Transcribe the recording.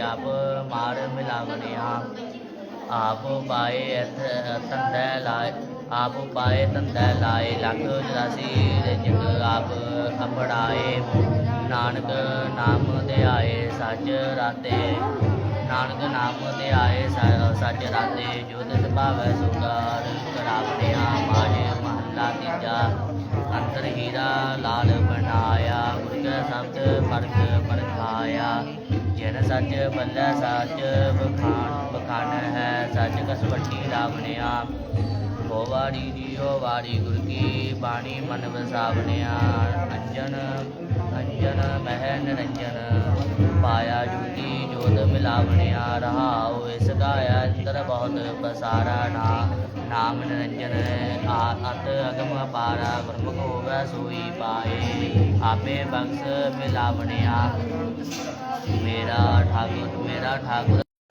ਆਪ ਮਾਰ ਮਿਲਾਵਣਿਆ ਆਪ ਪਾਏ ਅਥ ਤੰਦੈ ਲਾਏ, ਆਪ ਪਾਏ ਤੰਦੈ ਲਾਏ ਲੱਖ 84 ਰਿਜਕ ਆਪ ਅਪੜਾਏ ਨਾਨਕ ਨਾਮ ਦੇ ਆਏ ਸੱਚ ਰਾਤੇ, ਨਾਨਕ ਨਾਮ ਦੇ ਆਏ ਸ- ਸੱਚ ਰਾਤੇ, ਜੋ ਤਿਸ ਭਾਵੈ ਸੁਕਾਰ ਕਰਾਵਣਿਆ ਮਾਜ ਮਹੱਲਾ ਤੀਜਾ, ਅੰਤਰ ਹੀਰਾ ਲਾਲ ਬਣਾਇਆ ਗੁਰਕ ਸ਼ਬਦ ਪਰਖ ਪਰਖਾਇਆ। ਸੱਚ ਬੱਲੇ ਸੱਚ ਬਖਾਨ ਬਖਾਨ ਹੈ। ਸੱਚ ਕਸਵੱਟੀ ਰਾਵਣਿਆ ਹੋ ਵਾਰੀ ਜੀਓ ਵਾਰੀ ਗੁਰ ਕੀ ਬਾਣੀ ਮਨ ਵਸਾਵਣਿਆ। ਅੰਜਨ ਅੰਜਨ ਮਹਿ ਨਿਰੰਜਨ, ਪਾਇਆ ਜੁਤੀ ਜੋਤ ਮਿਲਾਵਣਿਆ। ਰਹਾ ਇਸ ਗਾਇਆ ਅੰਦਰ ਬਹੁਤ ਪਸਾਰਾ, ਨਾ, ਨਾਮ ਨਿਰੰਜਨ, ਆ, ਅਤ ਅਗਮ ਅਪਾਰਾ, ਗੁਰਮੁਖ ਹੋਵੇ ਸੋਈ ਪਾਏ। ਆਪੇ ਬਖਸ਼ ਮਿਲਾਵਣਿਆ। ਮੇਰਾ ਠਾਕੁਰ ਮੇਰਾ ਠਾਕੁਰ।